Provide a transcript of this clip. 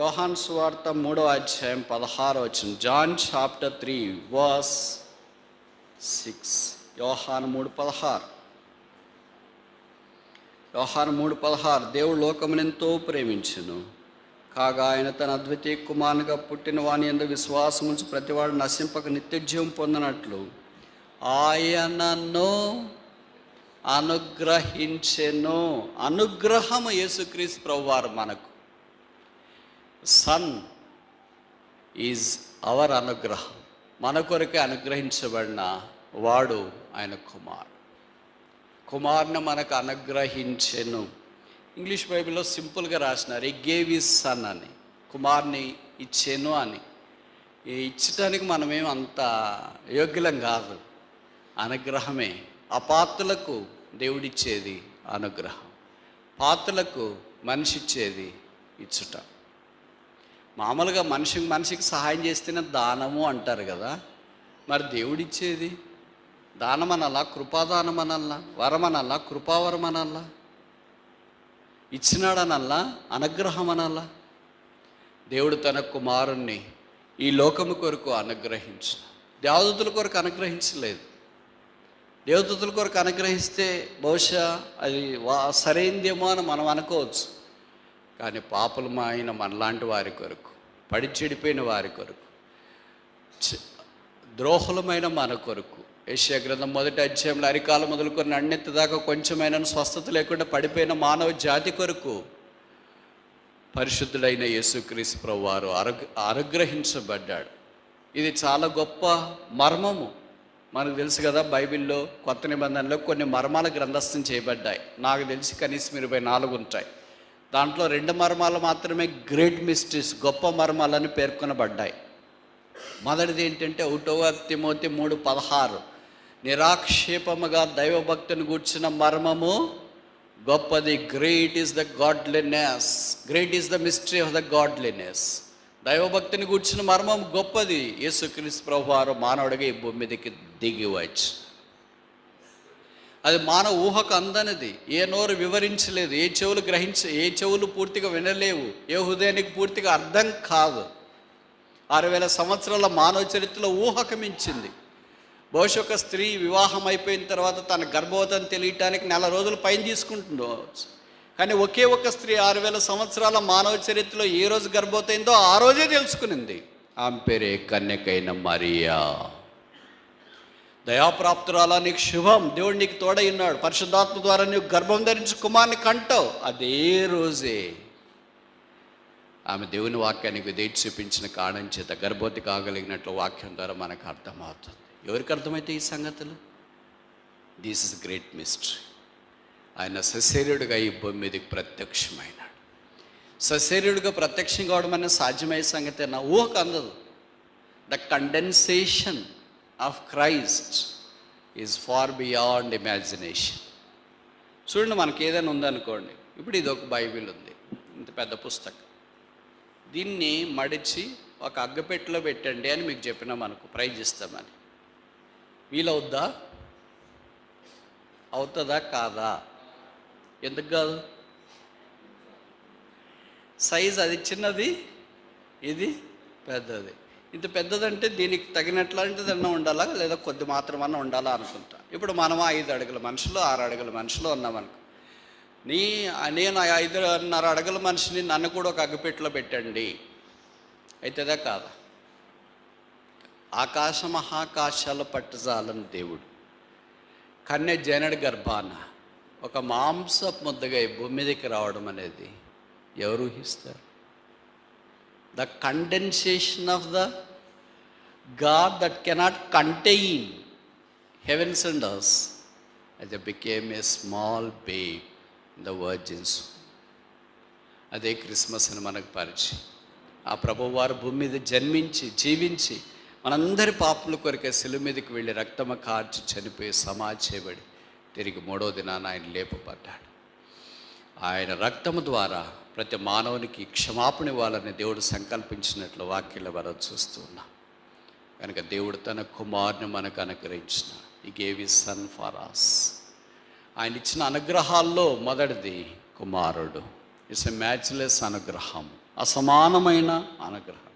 యోహాన్ సువార్త మూడో అధ్యాయం పదహారు వచ్చిన John chapter three verse six. యోహాన్ మూడు పదహారు. యోహాన్ మూడు పదహారు. దేవుడు లోకమునెంతో ప్రేమించును. కాగా ఆయన తన అద్వితీయ కుమారునిగా పుట్టిన వాని ఎందు విశ్వాసం ఉంచి ప్రతివాడు నశింపక నిత్యజీవం పొందినట్లు ఆయనను అనుగ్రహించెను. అనుగ్రహము యేసుక్రీస్తు ప్రభువారు మనకు. సన్ ఈజ్ అవర్ అనుగ్రహం. మన కొరకే అనుగ్రహించబడిన వాడు ఆయన కుమార్ కుమార్ని మనకు అనుగ్రహించెను. ఇంగ్లీష్ బైబిల్లో సింపుల్గా రాసినారు ఈ గేవ్ ఈజ్ సన్ అని. కుమార్ని ఇచ్చాను అని. ఇచ్చటానికి మనమేం అంత యోగ్యులం కాదు. అనుగ్రహమే. అపాత్రులకు దేవుడిచ్చేది అనుగ్రహం. పాత్రలకు మనిషి ఇచ్చేది ఇచ్చుట. మామూలుగా మనిషికి మనిషికి సహాయం చేస్తేనే దానము అంటారు కదా. మరి దేవుడిచ్చేది? దానం అనల్లా కృపాదానం అనల్లా వరం అనల్లా కృపావరం అనల్లా ఇచ్చినాడనల్లా అనుగ్రహం అనల్లా దేవుడు తన కుమారుణ్ణి ఈ లోకము కొరకు అనుగ్రహించు. దేవదూతుల కొరకు అనుగ్రహించలేదు. దేవదూతుల కొరకు అనుగ్రహిస్తే బహుశా అది వా సరైందేమో అని మనం అనుకోవచ్చు. కానీ పాపలమ అయిన మనలాంటి వారి కొరకు పడి చెడిపోయిన వారి కొరకు. ద్రోహులమైన మన కొరకు. ఏషియా గ్రంథం మొదటి అధ్యాయంలో అరికాలు మొదలుకొని అన్నింత దాకా కొంచెమైన స్వస్థత లేకుండా పడిపోయిన మానవ జాతి కొరకు పరిశుద్ధుడైన యేసుక్రీస్తు ప్రభు వారు అనుగ్ర అనుగ్రహించబడ్డాడు ఇది చాలా గొప్ప మర్మము. మనకు తెలుసు కదా బైబిల్లో కొత్త నిబంధనలో కొన్ని మర్మాల గ్రంథస్థం చేయబడ్డాయి. నాకు తెలిసి కనీసం ఇరవై నాలుగు ఉంటాయి. దాంట్లో రెండు మర్మాలు మాత్రమే గ్రేట్ మిస్టరీస్ గొప్ప మర్మాలని పేర్కొనబడ్డాయి. మొదటిది ఏంటంటే ఒకటవ తిమోతి మూడు పదహారు. నిరాక్షేపముగా దైవభక్తిని గూర్చిన మర్మము గొప్పది. Great is the godliness great is the mystery of the godliness దైవభక్తిని గూర్చిన మర్మం గొప్పది. యేసుక్రీస్తు ప్రభు వారు మానవుడిగా ఈ భూమి మీదకి దిగి వచ్చి అది మానవ ఊహకు అందనిది. ఏ నోరు వివరించలేదు ఏ చెవులు గ్రహించ ఏ చెవులు పూర్తిగా వినలేవు ఏ హృదయానికి పూర్తిగా అర్థం కాదు. ఆరు వేల సంవత్సరాల మానవ చరిత్రలో ఊహకు మించింది. బహుశా ఒక స్త్రీ వివాహం అయిపోయిన తర్వాత తన గర్భవతం తెలియటానికి నెల రోజులు పైన తీసుకుంటుండవచ్చు కానీ ఒకే ఒక్క స్త్రీ ఆరు వేల సంవత్సరాల మానవ చరిత్రలో ఏ రోజు గర్భవతైందో ఆ రోజే తెలుసుకునింది. ఆమె పేరే కన్యకైన మరియా. దయాప్రాప్తురాలా నీకు శుభం. దేవుడు నీకు తోడై పరిశుద్ధాత్మ ద్వారా నీకు గర్భం ధరించి కుమార్ని కంటావు. అదే రోజే ఆమె దేవుని వాక్యానికి దేటి చూపించిన కారణం చేత గర్భవతి కాగలిగినట్లు వాక్యం ద్వారా మనకు అర్థమవుతుంది. ఎవరికి అర్థమైతే ఈ సంగతులు? దిస్ ఇస్ గ్రేట్ మిస్టరీ ఆయన సశరీరుడిగా ఈ భూమి మీదకి ప్రత్యక్షమైనాడు. సశరీరుడిగా ప్రత్యక్షం కావడం అనేది సాధ్యమయ్యే సంగతి నా ఊహకు అందదు. The condensation of Christ is far beyond imagination చూడండి మనకి ఏదైనా ఉందనుకోండి. ఇప్పుడు ఇది ఒక బైబిల్ ఉంది. ఇంత పెద్ద పుస్తకం. దీన్ని మడిచి ఒక అగ్గపెట్టలో పెట్టండి అని మీకు చెప్పినా మనకు ప్రైజ్ ఇస్తామని. వీలవుద్దా? అవుతుందా కాదా? ఎందుకు కాదు? సైజ్ అది చిన్నది ఇది పెద్దది. ఇంత పెద్దదంటే దీనికి తగినట్లాంటిదన్నా ఉండాలా? లేదా కొద్ది మాత్రమన్నా ఉండాలా అనుకుంటా. ఇప్పుడు మనం ఐదు అడుగుల మనుషులు ఆరు అడుగుల మనుషులు ఉన్నామనుకో నీ నేను ఐదున్నర అడుగుల మనిషిని నన్ను కూడా ఒక అగ్గిపెట్టెలో పెట్టండి. అయితేదా కాదా? ఆకాశ మహాకాశాల పట్టుజాలని దేవుడు. కన్య జనడు గర్భాన ఒక మాంస ముద్దగా భూమి మీదకి రావడం అనేది ఎవరు ఊహిస్తారు? The condensation of the God that cannot contain heavens and us as it became a small babe in the virgins అదే క్రిస్మస్ అని మనకు పరిచయం. ఆ ప్రభు వారు భూమి మీద జన్మించి జీవించి మనందరి పాపల కొరకే శిలువ మీదకి వెళ్ళి రక్తమ కార్చి చనిపోయి సమాచేయబడి తిరిగి మూడో దినాన ఆయన లేపబడ్డాడు. ఆయన రక్తము ద్వారా ప్రతి మానవునికి క్షమాపణ ఇవ్వాలని దేవుడు సంకల్పించినట్లు వాక్యాల వరం చూస్తూ ఉన్నాం. కనుక దేవుడు తన కుమారుని మనకు అనుగ్రహించిన ఈ గేవి సన్ ఫారాస్ ఆయన ఇచ్చిన అనుగ్రహాల్లో మొదటిది కుమారుడు. ఇట్స్ ఎ మ్యాచ్లెస్ అనుగ్రహం. అసమానమైన అనుగ్రహం.